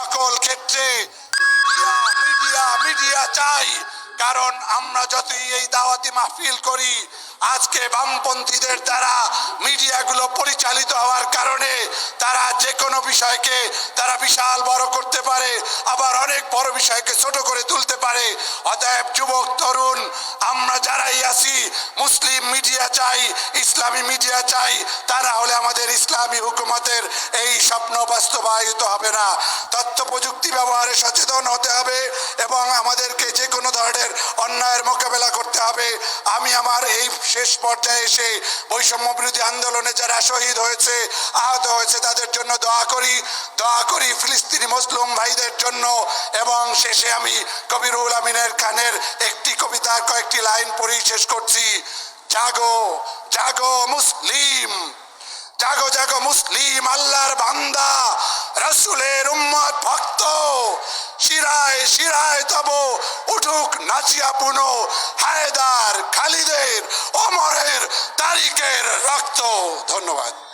সকল ক্ষেত্রে media media চাই। কারণ আমরা যতই এই দাওয়াতি মাহফিল করি, আজকে বামপন্থীদের দ্বারা মিডিয়াগুলো পরিচালিত হওয়ার কারণে তারা যে কোনো বিষয়কে তারা বিশাল বড় করতে পারে, আবার অনেক বড় বিষয়কে ছোট করে তুলতে পারে। অতএব যুবক, তরুণ, আমরা যারাই আছি, মুসলিম মিডিয়া চাই, ইসলামী মিডিয়া চাই তারা হলে ইসলামী হুকুমতের এই স্বপ্ন বাস্তবায়িত হবে না। তথ্য প্রযুক্তি ব্যবহারে সচেতন হতে হবে এবং আমাদেরকে যে কোনো ধরনের অন্যায়ের মোকাবেলা করতে হবে। আমি আমার এই শেষ পর্যায়ে এসে বৈষম্য বিরোধী আন্দোলনে যারা শহীদ হয়েছে, আহত হয়েছে, তাদের জন্য দোয়া করি। দোয়া করি ফিলিস্তিনি মুসলিম ভাইদের জন্য এবং শেষে আমি কবিরুল আমিনের খানের একটি কবিতার কয়েকটি লাইন পড়েই শেষ করছি। জাগো জাগো মুসলিম! জাগো জাগো, মুসলিম আল্লাহর বান্দা, রসুলের উম্মত ভক্ত। শিরায় শিরায় তব উঠুক নাচিয়া পুনো হায়দার খালিদের অমরের তারিখের রক্ত। ধন্যবাদ।